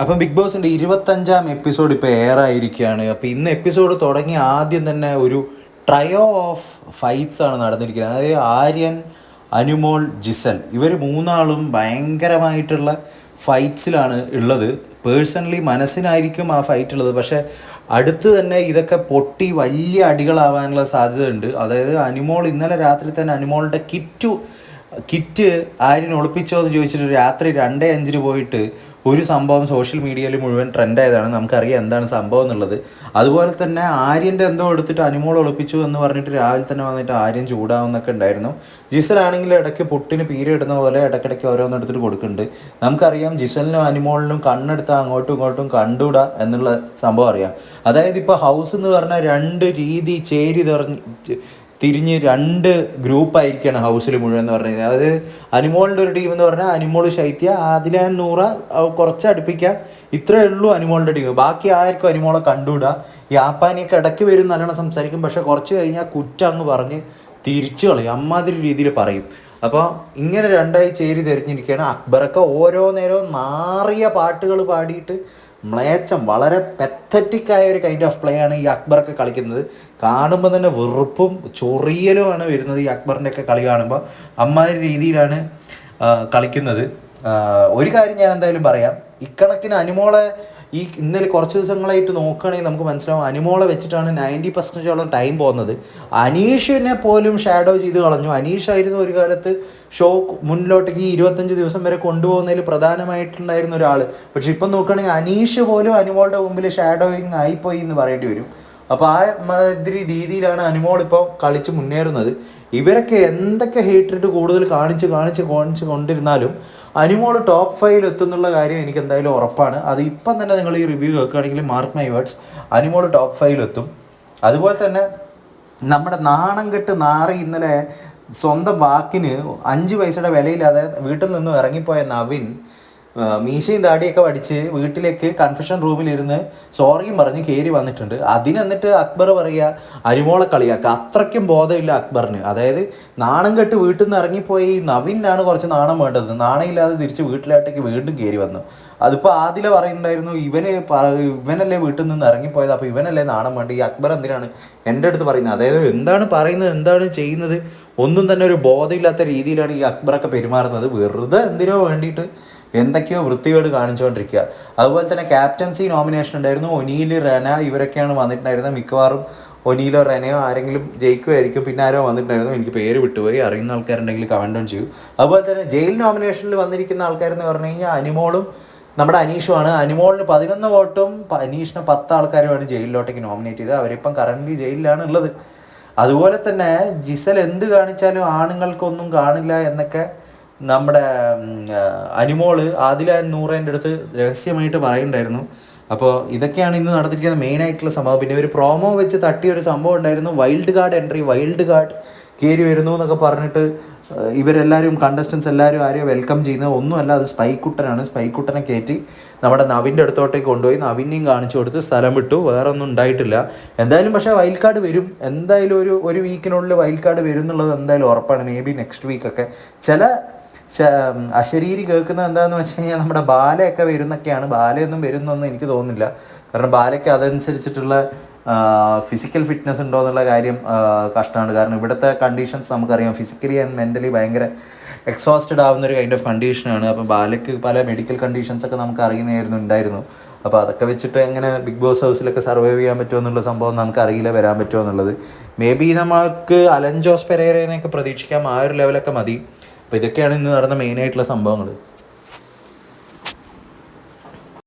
അപ്പം ബിഗ് ബോസിന്റെ ഇരുപത്തഞ്ചാം എപ്പിസോഡ് ഇപ്പോൾ എയർ ആയിരിക്കുകയാണ് അപ്പോൾ ഇന്ന് എപ്പിസോഡ് തുടങ്ങി ആദ്യം തന്നെ ഒരു ട്രയോ ഓഫ് ഫൈറ്റ്സ് ആണ് നടന്നിരിക്കുന്നത്. അതായത് ആര്യൻ അനുമോൾ ജിസൽ ഇവർ മൂന്നാളും ഭയങ്കരമായിട്ടുള്ള ഫൈറ്റ്സിലാണ് ഉള്ളത്. പേഴ്സണലി മനസ്സിനായിരിക്കും ആ ഫൈറ്റ് ഉള്ളത്. പക്ഷേ അടുത്ത് തന്നെ ഇതൊക്കെ പൊട്ടി വലിയ അടികളാവാനുള്ള സാധ്യതയുണ്ട്. അതായത് അനുമോൾ ഇന്നലെ രാത്രി തന്നെ അനുമോളുടെ കിറ്റു കിറ്റ് ആരിനെ ഒളിപ്പിച്ചോ എന്ന് ചോദിച്ചിട്ട് രാത്രി രണ്ടേ അഞ്ചിന് പോയിട്ട് ഒരു സംഭവം സോഷ്യൽ മീഡിയയിൽ മുഴുവൻ ട്രെൻഡായതാണ്. നമുക്കറിയാം എന്താണ് സംഭവം എന്നുള്ളത്. അതുപോലെ തന്നെ ആര്യന്റെ എന്തോ എടുത്തിട്ട് അനുമോൾ ഒളിപ്പിച്ചു എന്ന് പറഞ്ഞിട്ട് രാവിലെ തന്നെ വന്നിട്ട് ആര്യൻ ചൂടാവുന്നൊക്കെ ഉണ്ടായിരുന്നു. ജിസലാണെങ്കിൽ ഇടയ്ക്ക് പുട്ടിന് പീര ഇടുന്ന പോലെ ഇടയ്ക്കിടയ്ക്ക് ഓരോന്ന് എടുത്തിട്ട് കൊടുക്കുന്നുണ്ട്. നമുക്കറിയാം ജിസലിനും അനുമോളിനും കണ്ണെടുത്താൽ അങ്ങോട്ടും ഇങ്ങോട്ടും കണ്ടൂടാ എന്നുള്ള സംഭവം അറിയാം. അതായത് ഇപ്പോൾ ഹൗസ് എന്ന് പറഞ്ഞാൽ രണ്ട് രീതി ചേരി തെറിഞ്ഞ് തിരിഞ്ഞ് രണ്ട് ഗ്രൂപ്പായിരിക്കുകയാണ് ഹൗസിൽ മുഴുവൻ എന്ന് പറഞ്ഞു കഴിഞ്ഞാൽ. അതായത് അനിമോളിന്റെ ഒരു ടീം എന്ന് പറഞ്ഞാൽ അനിമോൾ ശൈത്യ അതിലെ നൂറ കുറച്ച് അടുപ്പിക്കാം. ഇത്രയേ ഉള്ളൂ അനിമോളിന്റെ ടീം ബാക്കി ആർക്കും അനിമോളെ കണ്ടുവിടുക ഈ ആപ്പാനിയൊക്കെ ഇടയ്ക്ക് വരും നല്ലോണം സംസാരിക്കും. പക്ഷേ കുറച്ച് കഴിഞ്ഞാൽ കുറ്റം അങ്ങ് പറഞ്ഞ് തിരിച്ചു കളയും. അമ്മാതിരി രീതിയിൽ പറയും. അപ്പോൾ ഇങ്ങനെ രണ്ടായി ചേരി തിരിഞ്ഞിരിക്കുകയാണ്. അക്ബറൊക്കെ ഓരോ നേരവും നാറിയ പാട്ടുകൾ പാടിയിട്ട് മ്ലേച്ഛം വളരെ പെത്തറ്റിക് ആയ ഒരു കൈൻഡ് ഓഫ് പ്ലേ ആണ് ഈ അക്ബറൊക്കെ കളിക്കുന്നത്. കാണുമ്പോൾ തന്നെ വെറുപ്പും ചൊറിയലുമാണ് വരുന്നത് ഈ അക്ബറിന്റെയൊക്കെ കളി കാണുമ്പോൾ അമ്മാതിരി രീതിയിലാണ് കളിക്കുന്നത്. ഒരു കാര്യം ഞാൻ എന്തായാലും പറയാം. ഇക്കണക്കിന് അനുമോളെ ഈ ഇന്നലെ കുറച്ച് ദിവസങ്ങളായിട്ട് നോക്കുകയാണെങ്കിൽ നമുക്ക് മനസ്സിലാവും. അനുമോളെ വെച്ചിട്ടാണ് നയന്റി പെർസെന്റേജോളം ടൈം പോകുന്നത്. അനീഷിനെ പോലും ഷാഡോ ചെയ്ത് കളഞ്ഞു. അനീഷായിരുന്നു ഒരു കാലത്ത് ഷോ മുന്നിലോട്ടേക്ക് ഈ ഇരുപത്തഞ്ച് ദിവസം വരെ കൊണ്ടുപോകുന്നതിൽ പ്രധാനമായിട്ടുണ്ടായിരുന്ന ഒരാൾ പക്ഷെ ഇപ്പം നോക്കുകയാണെങ്കിൽ അനീഷ് പോലും അനുമോളുടെ മുമ്പിൽ ഷാഡോയിങ് ആയിപ്പോയി എന്ന് പറയേണ്ടി വരും. അപ്പോൾ ആ മാതിരി രീതിയിലാണ് അനുമോൾ ഇപ്പോൾ കളിച്ച് മുന്നേറുന്നത്. ഇവരൊക്കെ എന്തൊക്കെ ഹേറ്റഡ് കൂടുതൽ കാണിച്ച് കാണിച്ച് കാണിച്ച് കൊണ്ടിരുന്നാലും അനുമോൾ ടോപ്പ് ഫൈവിൽ എത്തുന്നുള്ള കാര്യം എനിക്ക് എന്തായാലും ഉറപ്പാണ്. അത് ഇപ്പം തന്നെ നിങ്ങൾ ഈ review കേൾക്കുകയാണെങ്കിൽ mark my words Anumol top ഫൈവിൽ എത്തും. അതുപോലെ തന്നെ നമ്മുടെ നാണം കെട്ട് നാറി ഇന്നലെ സ്വന്തം വാക്കിന് അഞ്ച് പൈസയുടെ വിലയില്ലാതെ വീട്ടിൽ നിന്നും ഇറങ്ങിപ്പോയ നവിൻ മീശയും താടിയൊക്കെ പഠിച്ച് വീട്ടിലേക്ക് കൺഫെഷൻ റൂമിലിരുന്ന് സോറിയും പറഞ്ഞ് കയറി വന്നിട്ടുണ്ട്. അതിനെന്നിട്ട് അക്ബർ പറയുക അരിമോളെ കളിയാക്കുക അത്രയ്ക്കും ബോധമില്ല അക്ബറിന്. അതായത് നാണം കെട്ട് വീട്ടിൽ നിന്ന് ഇറങ്ങിപ്പോയി നവീനാണ് കുറച്ച് നാണം വേണ്ടത്. നാണമില്ലാതെ തിരിച്ച് വീട്ടിലോട്ടേക്ക് വീണ്ടും കയറി വന്നു. അതിപ്പോൾ ആദില പറയുന്നുണ്ടായിരുന്നു ഇവന് ഇവനല്ലേ വീട്ടിൽ നിന്ന് ഇറങ്ങിപ്പോയത്. അപ്പോൾ ഇവനല്ലേ നാണം വേണ്ട ഈ അക്ബർ എന്തിനാണ് എന്റെ അടുത്ത് പറയുന്നത്? അതായത് എന്താണ് പറയുന്നത്? എന്താണ് ചെയ്യുന്നത്? ഒന്നും തന്നെ ഒരു ബോധമില്ലാത്ത രീതിയിലാണ് ഈ അക്ബറൊക്കെ പെരുമാറുന്നത്. വെറുതെ എന്തിനോ വേണ്ടിയിട്ട് എന്തൊക്കെയോ വൃത്തികേട് കാണിച്ചുകൊണ്ടിരിക്കുക. അതുപോലെ തന്നെ ക്യാപ്റ്റൻസി നോമിനേഷൻ ഉണ്ടായിരുന്നു. ഒനീൽ റെന ഇവരൊക്കെയാണ് വന്നിട്ടുണ്ടായിരുന്നത്. മിക്കവാറും ഒനീലോ റെനയോ ആരെങ്കിലും ജയിക്കുമായിരിക്കും. പിന്നെ ആരോ വന്നിട്ടുണ്ടായിരുന്നു. എനിക്ക് പേര് വിട്ടുപോയി. അറിയുന്ന ആൾക്കാരുണ്ടെങ്കിൽ കമന്റ് ഓൺ ചെയ്യൂ. അതുപോലെ തന്നെ ജയിൽ നോമിനേഷനിൽ വന്നിരിക്കുന്ന ആൾക്കാരെന്ന് പറഞ്ഞു കഴിഞ്ഞാൽ അനിമോളും നമ്മുടെ അനീഷുമാണ്. അനിമോളിന് പതിനൊന്ന് വോട്ടും അനീഷിന് പത്ത് ആൾക്കാരുമാണ് ജയിലിലോട്ടേക്ക് നോമിനേറ്റ് ചെയ്തത്. അവരിപ്പം കറന്റ് ജയിലിലാണ് ഉള്ളത് അതുപോലെ തന്നെ ജിസൽ എന്ത് കാണിച്ചാലും ആണുങ്ങൾക്കൊന്നും കാണില്ല എന്നൊക്കെ നമ്മുടെ അനിമോൾ ആദില നൂറേന്റെ അടുത്ത് രഹസ്യമായിട്ട് പറയുന്നുണ്ടായിരുന്നു. അപ്പോൾ ഇതൊക്കെയാണ് ഇന്ന് നടത്തിയിരിക്കുന്ന മെയിൻ ആയിട്ടുള്ള സംഭവം. പിന്നെ ഒരു പ്രോമോ വെച്ച് തട്ടിയ ഒരു സംഭവം ഉണ്ടായിരുന്നു. Wild card entry wild card കയറി വരുന്നു എന്നൊക്കെ പറഞ്ഞിട്ട് ഇവരെല്ലാവരും കണ്ടസ്റ്റൻസ് എല്ലാവരും ആരെയും വെൽക്കം ചെയ്യുന്നത് ഒന്നുമല്ല അത് സ്പൈക്കുട്ടനാണ്. സ്പൈക്കുട്ടനെ കയറ്റി നമ്മുടെ നവിന്റെ അടുത്തോട്ടേക്ക് കൊണ്ടുപോയി നവിനെയും കാണിച്ചു കൊടുത്ത് സ്ഥലം വിട്ടു. വേറെ ഒന്നും ഉണ്ടായിട്ടില്ല. എന്തായാലും പക്ഷേ വൈൽഡ് കാർഡ് വരും. എന്തായാലും ഒരു ഒരു വീക്കിനുള്ളിൽ വൈൽഡ് കാർഡ് വരും എന്നുള്ളത് എന്തായാലും ഉറപ്പാണ്. മേ ബി നെക്സ്റ്റ് വീക്കൊക്കെ ചില അശരീരി കേൾക്കുന്നത് എന്താണെന്ന് വെച്ച് കഴിഞ്ഞാൽ നമ്മുടെ ബാലയൊക്കെ വരുന്നൊക്കെയാണ്. ബാലയൊന്നും വരുന്നൊന്നും എനിക്ക് തോന്നുന്നില്ല. കാരണം ബാലയ്ക്ക് അതനുസരിച്ചിട്ടുള്ള ഫിസിക്കൽ ഫിറ്റ്നസ് ഉണ്ടോ എന്നുള്ള കാര്യം കഷ്ടമാണ്. കാരണം ഇവിടുത്തെ കണ്ടീഷൻസ് നമുക്കറിയാം. ഫിസിക്കലി ആൻഡ് മെന്റലി ഭയങ്കര എക്സോസ്റ്റഡ് ആവുന്ന ഒരു കൈൻഡ് ഓഫ് കണ്ടീഷനാണ് അപ്പോൾ ബാലയ്ക്ക് പല മെഡിക്കൽ കണ്ടീഷൻസ് ഒക്കെ നമുക്ക് അറിയുന്നതായിരുന്നു ഉണ്ടായിരുന്നു. അപ്പോൾ അതൊക്കെ വെച്ചിട്ട് എങ്ങനെ ബിഗ് ബോസ് ഹൗസിലൊക്കെ സർവൈവ് ചെയ്യാൻ പറ്റുമോ എന്നുള്ള സംഭവം നമുക്ക് അറിയില്ല വരാൻ പറ്റുമോ എന്നുള്ളത്. മേ ബി നമുക്ക് അലൻ ജോസ് പെരേരനെയൊക്കെ പ്രതീക്ഷിക്കാം. ആ ഒരു ലെവലൊക്കെ മതി. അപ്പോൾ ഇതൊക്കെയാണ് ഇന്ന് നടന്ന മെയിനായിട്ടുള്ള സംഭവങ്ങൾ